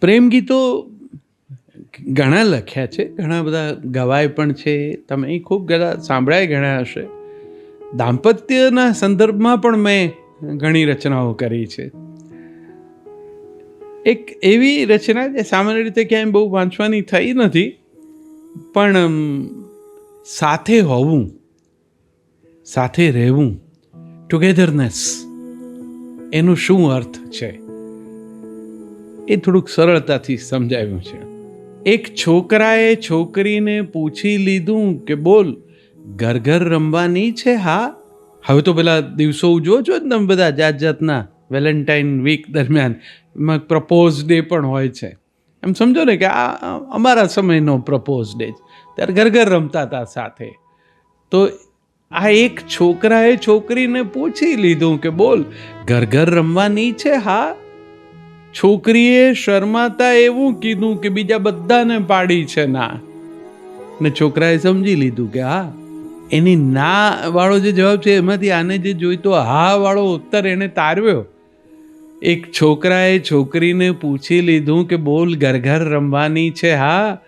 પ્રેમ ગીતો ઘણા લખ્યા છે, ઘણા બધા ગવાય પણ છે. તમે ખૂબ બધા સાંભળાય ઘણા હશે. દાંપત્યના સંદર્ભમાં પણ મેં ઘણી રચનાઓ કરી છે. એક એવી રચના જે સામાન્ય રીતે ક્યાંય બહુ વાંચવાની થઈ નથી, પણ સાથે હોવું, સાથે રહેવું ટુગેધરનેસ એનું શું અર્થ છે? એ થોડુંક સરળતાથી સમજાવ્યું છે. એક છોકરાએ છોકરીને પૂછી લીધું કે બોલ ઘર ઘર રમવાની છે હા? હવે તો પેલા દિવસો ઉજવો છો ને તમે બધા જાત જાતના વેલેન્ટાઇન વીક દરમિયાન. એમાં પ્રપોઝ ડે પણ હોય છે. એમ સમજો ને કે આ અમારા સમયનો પ્રપોઝ ડે ત્યારે ઘર ઘર રમતા હતા સાથે. તો આ એક છોકરાએ છોકરીને પૂછી લીધું કે બોલ ઘર ઘર રમવાની છે હા? છોકરીએ શરમાતા એવું કીધું કે બીજા બધાને પાડી છે ના. ને છોકરાએ સમજી લીધું કે હા, એની ના વાળો જે જવાબ છે એમાંથી આને જે જોઈતો હા વાળો ઉત્તર એને તારવ્યો. એક છોકરાએ છોકરીને પૂછી લીધું કે બોલ ઘર ઘર રમવાની છે હા?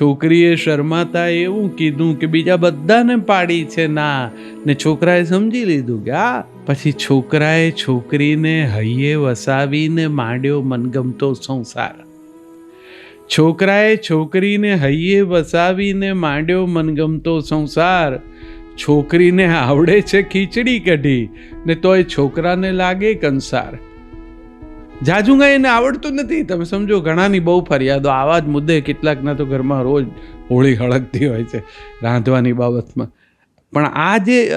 છોકરીએ શરમાતા એવું કીધું કે બીજા બધાને પાડી છે ના. ને છોકરાએ સમજી લીધું કે આ પછી છોકરાએ છોકરીને હૈયે વસાવીને માંડ્યો મનગમતો સંસાર. છોકરાએ છોકરીને હૈયે વસાવીને માંડ્યો મનગમતો સંસાર. છોકરીને આવડે છે ખીચડી કઢી, ને તોય છોકરાને લાગે કંસાર. જાજુંગા એને આવડતું નથી. તમે સમજો, ઘણાની બહુ ફરિયાદો. આવા જ મુદ્દે કેટલાકના તો ઘરમાં રોજ હોળી હળગતી હોય છે રાંધવાની બાબતમાં. પણ આ જે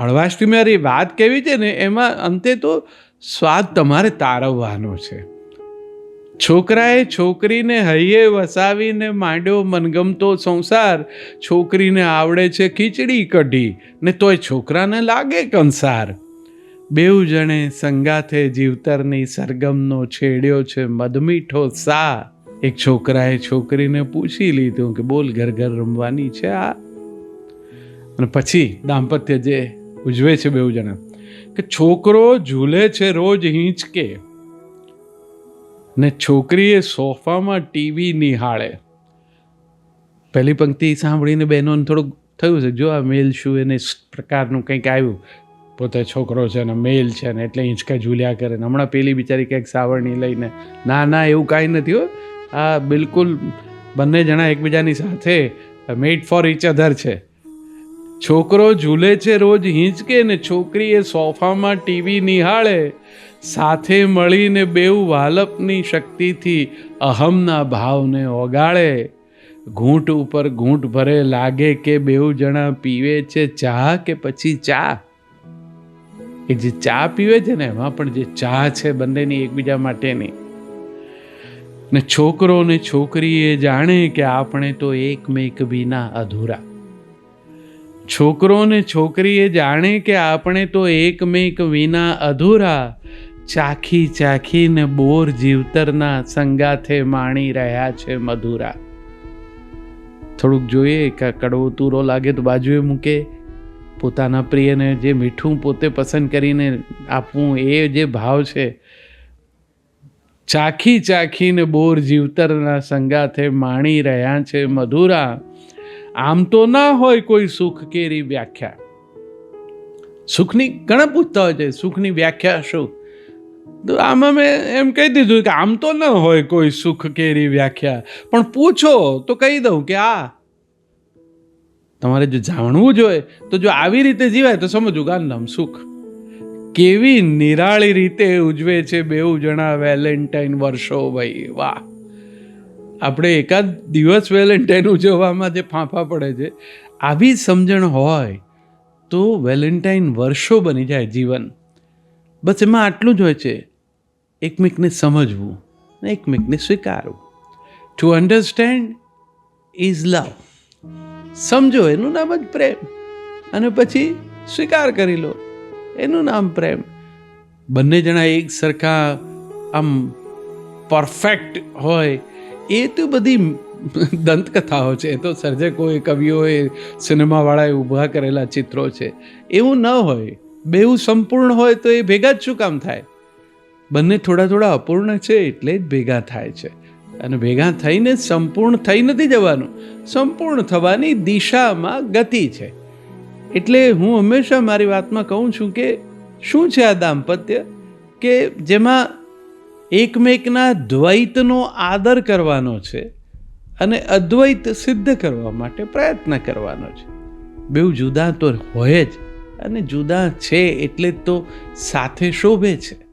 હળવાષ્ટમી વાત કેવી છે ને, એમાં અંતે તો સ્વાદ તમારે તારવવાનો છે. છોકરાએ છોકરીને હૈયે વસાવીને માંડ્યો મનગમતો સંસાર, છોકરીને આવડે છે ખીચડી કઢી, ને તોય છોકરાને લાગે કંસાર. બેઉ જણે સંગાથે જીવતરની સરગમનો છેડ્યો છે મધમીઠો સા. એક છોકરાએ છોકરીને પૂછી લીધું કે બોલ ઘર ઘર રમવાની છે આ? અને પછી દાંપત્ય જે ઉજવે છે બેઉ જણા. કે છોકરો ઝૂલે છે રોજ હિંચકે ને છોકરીએ સોફામાં ટીવી નિહાળે. પહેલી પંક્તિ સાંભળીને બહેનોને થોડુંક થયું છે જો આ મેલ શું એને પ્રકારનું કંઈક આવ્યું. પોતે છોકરો છે ને મેલ છે ને એટલે હિંચકા ઝૂલ્યા કરે ને હમણાં પેલી બિચારી કંઈક સાવરણી લઈને ના ના, એવું કાંઈ નથી હો. આ બિલકુલ બંને જણા એકબીજાની સાથે મેડ ફોર ઇચ અધર છે. છોકરો ઝૂલે છે રોજ હિંચકે ને છોકરીએ સોફામાં ટીવી નિહાળે. સાથે મળીને બેઉ વાલપની શક્તિથી અહમના ભાવને ઓગાળે. ઘૂંટ ઉપર ઘૂંટ ભરે લાગે કે બેઉ જણા પીવે છે ચા કે પછી ચા. એ જે ચા પીવે છે ને, એમાં પણ જે ચા છે બંનેની એકબીજા માટેની. ને છોકરો ને છોકરી એ જાણે કે આપણે તો એકમેક વિના અધૂરા. છોકરો ને છોકરીએ જાણે કે આપણે તો એકમેક વિના અધૂરા, ચાખી ચાખીને બોર જીવતરના સંગાથે માણી રહ્યા છે મધુરા. થોડુંક જોઈએ કે કડવો તૂરો લાગે તો બાજુએ મૂકે. પોતાના પ્રિયને જે મીઠું પોતે પસંદ કરીને આપવું એ જે ભાવ છે. ચાખી ચાખીને બોર જીવતરના સંગાથે માણી રહ્યા છે મધુરા. આમ તો ના હોય કોઈ સુખ કેરી વ્યાખ્યા. સુખની ઘણા પૂછતા હોય છે, સુખની વ્યાખ્યા શું? તો આમાં મેં એમ કહી દીધું કે આમ તો ન હોય કોઈ સુખ કેરી વ્યાખ્યા. પણ પૂછો તો કહી દઉં કે આ, તમારે જો જાણવું જોઈએ તો જો આવી રીતે જીવાય તો સમજવું કે નામ સુખ. કેવી નિરાળી રીતે ઉજવે છે બેઉ જણા વેલેન્ટાઇન વર્ષો ભાઈ વાહ. આપણે એકાદ દિવસ વેલેન્ટાઇન ઉજવવામાં જે ફાંફા પડે છે, આવી સમજણ હોય તો વેલેન્ટાઇન વર્ષો બની જાય જીવન. બસ એમાં આટલું જ હોય છે. એકમેકને સમજવું ને એકમેકને સ્વીકારવું. ટુ અન્ડરસ્ટેન્ડ ઇઝ લવ સમજો, એનું નામ જ પ્રેમ. અને પછી સ્વીકાર કરી લો, એનું નામ પ્રેમ. બંને જણા એક સરખા, આમ પરફેક્ટ હોય એ તો બધી દંતકથાઓ છે. એ તો સર્જકોએ, કવિઓએ, સિનેમાવાળાએ ઊભા કરેલા ચિત્રો છે. એવું ન હોય. બેવું સંપૂર્ણ હોય તો એ ભેગા જ શું કામ થાય? બંને થોડા થોડા અપૂર્ણ છે એટલે જ ભેગા થાય છે. અને ભેગા થઈને સંપૂર્ણ થઈ નથી જવાનું. સંપૂર્ણ થવાની દિશામાં ગતિ છે. એટલે હું હંમેશા મારી વાતમાં કહું છું કે શું છે આ દાંપત્ય? કે જેમાં એકમેકના દ્વૈતનો આદર કરવાનો છે અને અદ્વૈત સિદ્ધ કરવા માટે પ્રયત્ન કરવાનો છે. બેઉ જુદા તો હોય જ અને જુદા છે એટલે તો સાથે શોભે છે.